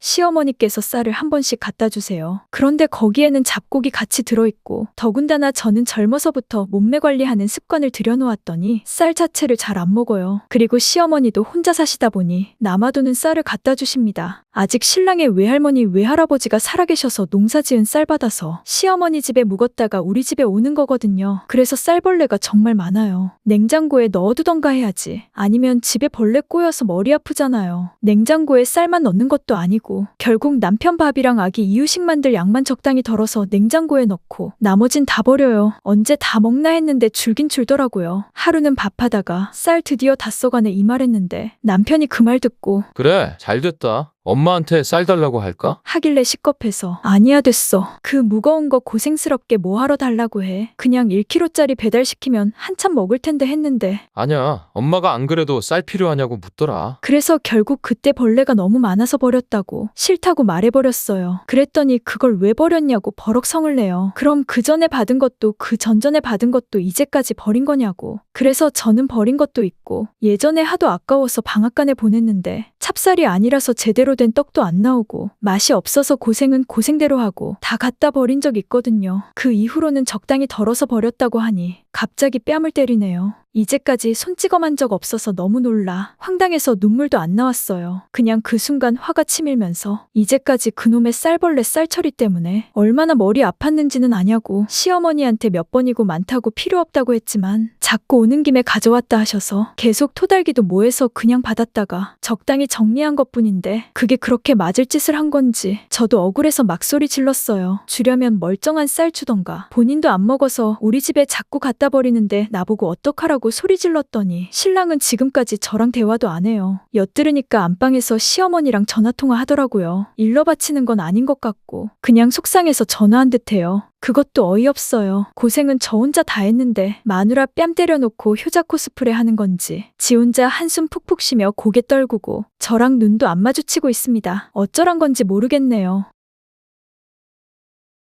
시어머니께서 쌀을 한 번씩 갖다 주세요. 그런데 거기에는 잡곡이 같이 들어있고 더군다나 저는 젊어서부터 몸매 관리하는 습관을 들여놓았더니 쌀 자체를 잘 안 먹어요. 그리고 시어머니도 혼자 사시다 보니 남아도는 쌀을 갖다 주십니다. 아직 신랑의 외할머니 외할아버지가 살아계셔서 농사지은 쌀 받아서 시어머니 집에 묵었다가 우리 집에 오는 거거든요. 그래서 쌀벌레가 정말 많아요. 냉장고에 넣어두던가 해야지. 아니면 집에 벌레 꼬여서 머리 아프잖아요. 냉장고에 쌀만 넣는 것도 아니고 결국 남편 밥이랑 아기 이유식 만들 양만 적당히 덜어서 냉장고에 넣고 나머진 다 버려요. 언제 다 먹나 했는데 줄긴 줄더라고요. 하루는 밥하다가 쌀 드디어 다 써가네 이 말했는데 남편이 그 말 듣고 그래, 잘 됐다. 엄마한테 쌀 달라고 할까? 하길래 식겁해서 아니야 됐어. 그 무거운 거 고생스럽게 뭐하러 달라고 해. 그냥 1kg짜리 배달시키면 한참 먹을 텐데 했는데 아니야. 엄마가 안 그래도 쌀 필요하냐고 묻더라. 그래서 결국 그때 벌레가 너무 많아서 버렸다고 싫다고 말해버렸어요. 그랬더니 그걸 왜 버렸냐고 버럭 성을 내요. 그럼 그 전에 받은 것도 그 전전에 받은 것도 이제까지 버린 거냐고. 그래서 저는 버린 것도 있고 예전에 하도 아까워서 방앗간에 보냈는데 찹쌀이 아니라서 제대로 된 떡도 안 나오고 맛이 없어서 고생은 고생대로 하고 다 갖다 버린 적 있거든요. 그 이후로는 적당히 덜어서 버렸다고 하니 갑자기 뺨을 때리네요. 이제까지 손찌검한 적 없어서 너무 놀라 황당해서 눈물도 안 나왔어요. 그냥 그 순간 화가 치밀면서 이제까지 그놈의 쌀벌레 쌀처리 때문에 얼마나 머리 아팠는지는 아냐고 시어머니한테 몇 번이고 많다고 필요 없다고 했지만 자꾸 오는 김에 가져왔다 하셔서 계속 토달기도 뭐해서 그냥 받았다가 적당히 정리한 것 뿐인데 그게 그렇게 맞을 짓을 한 건지 저도 억울해서 막소리 질렀어요. 주려면 멀쩡한 쌀 주던가 본인도 안 먹어서 우리 집에 자꾸 갖다 버리는데 나보고 어떡 하라고 소리 질렀더니 신랑은 지금까지 저랑 대화도 안 해요. 엿들으니까 안방에서 시어머니랑 전화통화 하더라고요. 일러 바치는 건 아닌 것 같고 그냥 속상해서 전화한 듯해요. 그것도 어이없어요. 고생은 저 혼자 다 했는데 마누라 뺨 때려놓고 효자 코스프레 하는 건지 지 혼자 한숨 푹푹 쉬며 고개 떨구고 저랑 눈도 안 마주치고 있습니다. 어쩌란 건지 모르겠네요.